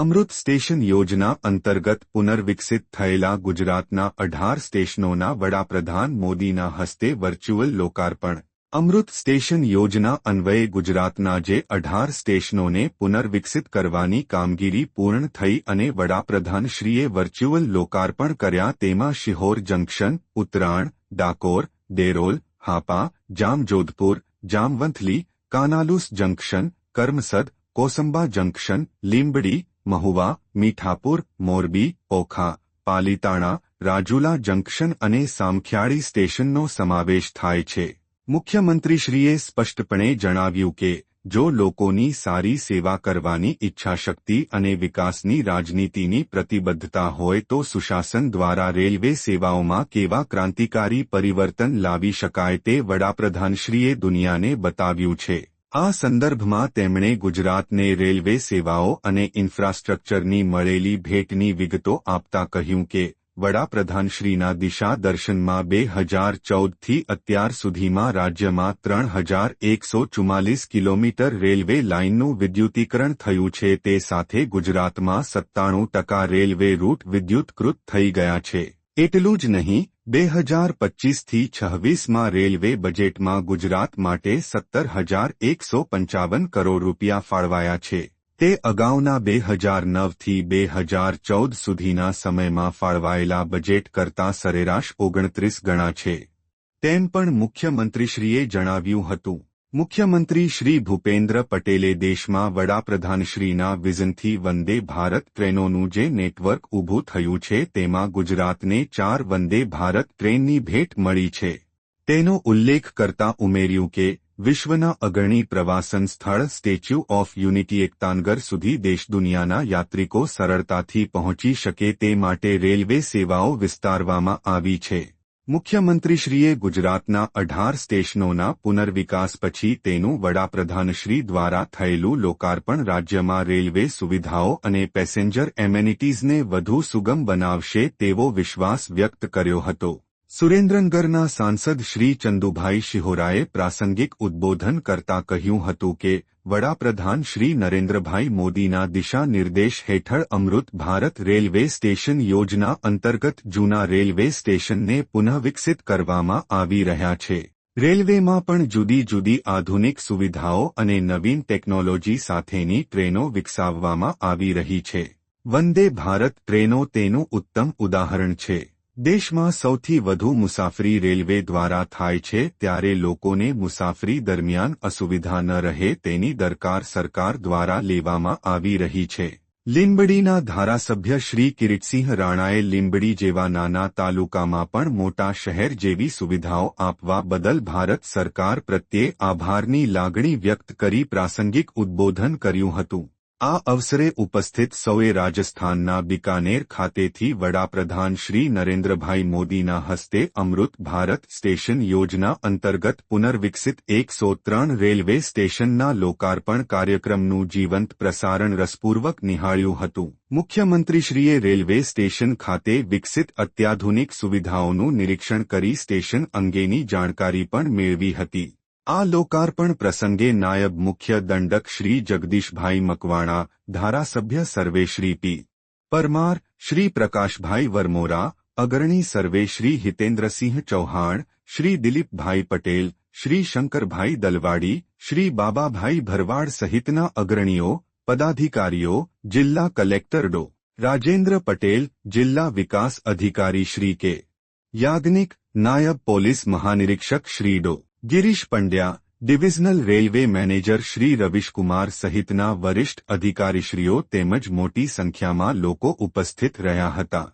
અમૃત station યોજના અંતર્ગત પુનર્વિકસિત થયેલા ગુજરાતના અઢાર સ્ટેશનોના વડાપ્રધાન મોદીના હસ્તે વર્ચ્યુઅલ લોકાર્પણ. અમૃત સ્ટેશન યોજના અન્વયે ગુજરાતના જે અઢાર સ્ટેશનોને પુનર્વિકસિત કરવાની કામગીરી પૂર્ણ થઈ અને વડાપ્રધાનશ્રીએ વર્ચ્યુઅલ લોકાર્પણ કર્યા તેમાં Sihor junction Uttaran Dakor Derol Hapa, Jamjodhpur, Jamvanthali, Kanalus junction, Karamsad, Kosamba junction, Limbdi Mahuva, Mithapur, Morbi, Okha, Palitana, Rajula junction અને સામખિયાળી સ્ટેશનનો સમાવેશ થાય છે. મુખ્યમંત્રીશ્રીએ સ્પષ્ટપણે જણાવ્યું કે, જો લોકોની સારી સેવા કરવાની ઈચ્છાશક્તિ અને વિકાસની રાજનીતિની પ્રતિબદ્ધતા હોય તો સુશાસન દ્વારા રેલવે સેવાઓમાં કેવા ક્રાંતિકારી પરિવર્તન લાવી શકાય તે વડાપ્રધાનશ્રીએ દુનિયાને બતાવ્યું છે. આ સંદર્ભમાં તેમણે ગુજરાતને રેલવે સેવાઓ અને ઇન્ફ્રાસ્ટ્રક્ચરની મળેલી ભેટની વિગતો આપતા કહ્યું કે, વડાપ્રધાનશ્રીના દિશા દર્શનમાં બે હજાર ચૌદથી અત્યાર સુધીમાં રાજ્યમાં ત્રણ હજાર એકસો ચુમ્માલીસ કિલોમીટર રેલવે લાઇનનું વિદ્યુતીકરણ થયું છે તે સાથે ગુજરાતમાં સત્તાણું ટકા રેલવે રૂટ વિદ્યુતકૃત થઈ ગયા છે. એટલું જ નહીં બે હજાર પચ્ચીસથી છવ્વીસમાં રેલવે બજેટમાં ગુજરાત માટે સત્તર હજાર એકસો પંચાવન કરોડ રૂપિયા ફાળવાયા છે. તે અગાઉના બે હજાર નવથી બે હજાર ચૌદ સુધીના સમયમાં ફાળવાયેલા બજેટ કરતાં સરેરાશ ઓગણત્રીસ ગણા છે. તેમ પણ મુખ્યમંત્રીશ્રીએ જણાવ્યું હતું. મુખ્યમંત્રી શ્રી ભૂપેન્દ્ર પટેલે દેશમાં વડાપ્રધાનશ્રીના વિઝનથી વંદે ભારત ટ્રેનોનું જે નેટવર્ક ઊભું થયું છે તેમાં ગુજરાતને ચાર વંદે ભારત ટ્રેનની ભેટ મળી છે. તેનો ઉલ્લેખ કરતા ઉમેર્યું કે, વિશ્વના અગ્રણી પ્રવાસન સ્થળ સ્ટેચ્યુ ઓફ યુનિટી એકતાનગર સુધી દેશ દુનિયાના યાત્રિકો સરળતાથી પહોંચી શકે તે માટે રેલવે સેવાઓ વિસ્તારવામાં આવી છે. મુખ્યમંત્રીશ્રીએ ગુજરાતના અઢાર સ્ટેશનોના પુનર્વિકાસ પછી તેનું વડાપ્રધાનશ્રી દ્વારા થયેલું લોકાર્પણ રાજ્યમાં રેલવે સુવિધાઓ અને પેસેન્જર એમેનિટીઝને વધુ સુગમ બનાવશે તેવો વિશ્વાસ વ્યક્ત કર્યો હતો. સુરેન્દ્રનગરના સાંસદ શ્રી ચંદુભાઈ શિહોરાએ પ્રાસંગિક ઉદ્બોધન કરતા કહ્યું હતું કે, વડાપ્રધાન શ્રી નરેન્દ્રભાઈ મોદીના દિશા નિર્દેશ હેઠળ અમૃત ભારત રેલવે સ્ટેશન યોજના અંતર્ગત જૂના રેલવે સ્ટેશનને પુનઃવિકસિત કરવામાં આવી રહ્યા છે. રેલવેમાં પણ જુદી જુદી આધુનિક સુવિધાઓ અને નવીન ટેકનોલોજી સાથેની ટ્રેનો વિકસાવવામાં આવી રહી છે. વંદે ભારત ટ્રેનો તેનું ઉત્તમ ઉદાહરણ છે. દેશમાં સૌથી વધુ મુસાફરી રેલવે દ્વારા થાય છે ત્યારે લોકોને મુસાફરી દરમિયાન અસુવિધા ન રહે તેની દરકાર સરકાર દ્વારા લેવામાં આવી રહી છે. લીંબડીના ધારાસભ્ય શ્રી કિરીટસિંહ રાણાએ લીંબડી જેવા નાના તાલુકામાં પણ મોટા શહેર જેવી સુવિધાઓ આપવા બદલ ભારત સરકાર પ્રત્યે આભારની લાગણી વ્યક્ત કરી પ્રાસંગિક ઉદ્બોધન કર્યું હતું. આ અવસરે ઉપસ્થિત સૌએ રાજસ્થાનના બિકાનેર ખાતેથી વડાપ્રધાન શ્રી નરેન્દ્રભાઈ મોદીના હસ્તે અમૃત ભારત સ્ટેશન યોજના અંતર્ગત પુનર્વિકસિત એકસો ત્રણ રેલવે સ્ટેશનના લોકાર્પણ કાર્યક્રમનું જીવંત પ્રસારણ રસપૂર્વક નિહાળ્યું હતું. મુખ્યમંત્રીશ્રીએ રેલવે સ્ટેશન ખાતે વિકસિત અત્યાધુનિક સુવિધાઓનું નિરીક્ષણ કરી સ્ટેશન અંગેની જાણકારી પણ મેળવી હતી. આ લોકાર્પણ પ્રસંગે નાયબ મુખ્ય દંડક શ્રી જગદીશભાઈ મકવાણા ધારાસભ્ય સર્વે શ્રી પી પરમાર શ્રી પ્રકાશભાઈ વરમોરા અગ્રણી સર્વે શ્રી હિતેન્દ્રસિંહ ચૌહાણ શ્રી દિલીપભાઈ પટેલ શ્રી શંકરભાઈ દલવાડી શ્રી બાબાભાઈ ભરવાડ સહિતના અગ્રણીઓ પદાધિકારીઓ જિલ્લા કલેક્ટર ડો રાજેન્દ્ર પટેલ જિલ્લા વિકાસ અધિકારી શ્રી કે યાજ્ઞિક નાયબ પોલીસ મહાનિરીક્ષક શ્રી ડો Girish Pandya, divisional railway manager Shri Ravishkumar સહિતના વરિષ્ઠ અધિકારીશ્રીઓ તેમજ મોટી સંખ્યામાં લોકો ઉપસ્થિત રહ્યા હતા.